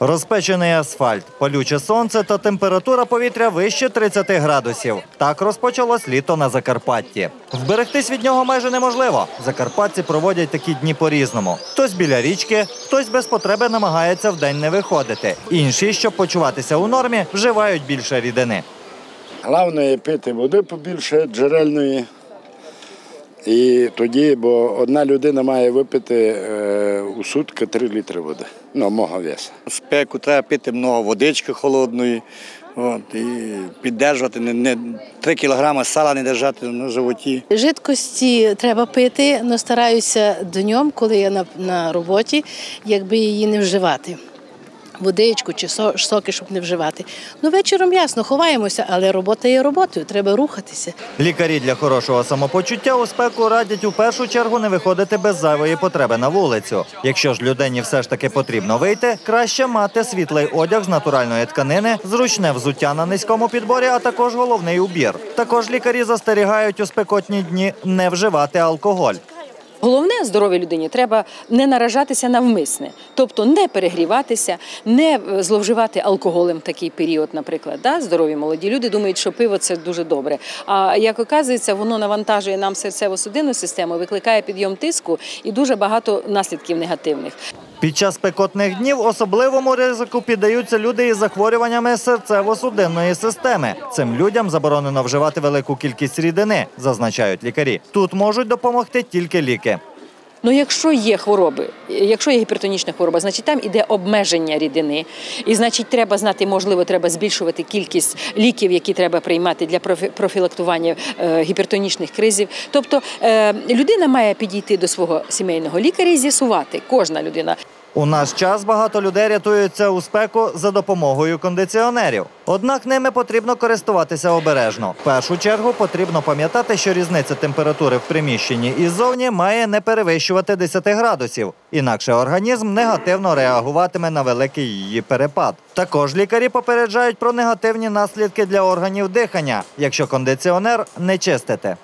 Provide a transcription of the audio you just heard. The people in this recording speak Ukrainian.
Розпечений асфальт, палюче сонце та температура повітря вище 30 градусів. Так розпочалось літо на Закарпатті. Вберегтись від нього майже неможливо. Закарпатці проводять такі дні по-різному. Хтось біля річки, хтось без потреби намагається вдень не виходити. Інші, щоб почуватися у нормі, вживають більше рідини. Головне пити води побільше джерельної. І тоді, бо одна людина має випити е, у сутки 3 літри води. на мого веса. спеку треба пити много водички холодної. От, і піддержувати не, не 3 кілограми сала не держати на животі. Жидкості треба пити, але стараюся днем, коли я на, на роботі, якби її не вживати. Водичку чи со- соки, щоб не вживати. Ну, вечором ясно, ховаємося, але робота є роботою, треба рухатися. Лікарі для хорошого самопочуття у спеку радять у першу чергу не виходити без зайвої потреби на вулицю. Якщо ж людині все ж таки потрібно вийти, краще мати світлий одяг з натуральної тканини, зручне взуття на низькому підборі, а також головний убір. Також лікарі застерігають у спекотні дні не вживати алкоголь. Головне здоровій людині треба не наражатися навмисне, тобто не перегріватися, не е, зловживати алкоголем в такий період, наприклад. Да? Здорові молоді люди думають, що пиво це дуже добре. А як оказується, воно навантажує нам серцево-судинну систему, викликає підйом тиску і дуже багато наслідків негативних. Під час спекотних днів особливому ризику піддаються люди із захворюваннями серцево-судинної системи. Цим людям заборонено вживати велику кількість рідини, зазначають лікарі. Тут можуть допомогти тільки ліки. Ну, якщо є хвороби, якщо є гіпертонічна хвороба, значить там іде обмеження рідини. І значить, треба знати, можливо, треба збільшувати кількість ліків, які треба приймати для профі- профілактування е, гіпертонічних кризів. Тобто е, людина має підійти до свого сімейного лікаря і з'ясувати, кожна людина. У наш час багато людей рятуються у спеку за допомогою кондиціонерів. Однак ними потрібно користуватися обережно. В першу чергу потрібно пам'ятати, що різниця температури в приміщенні і ззовні має не перевищувати 10 градусів. Інакше організм негативно реагуватиме на великий її перепад. Також лікарі попереджають про негативні наслідки для органів дихання, якщо кондиціонер не чистити.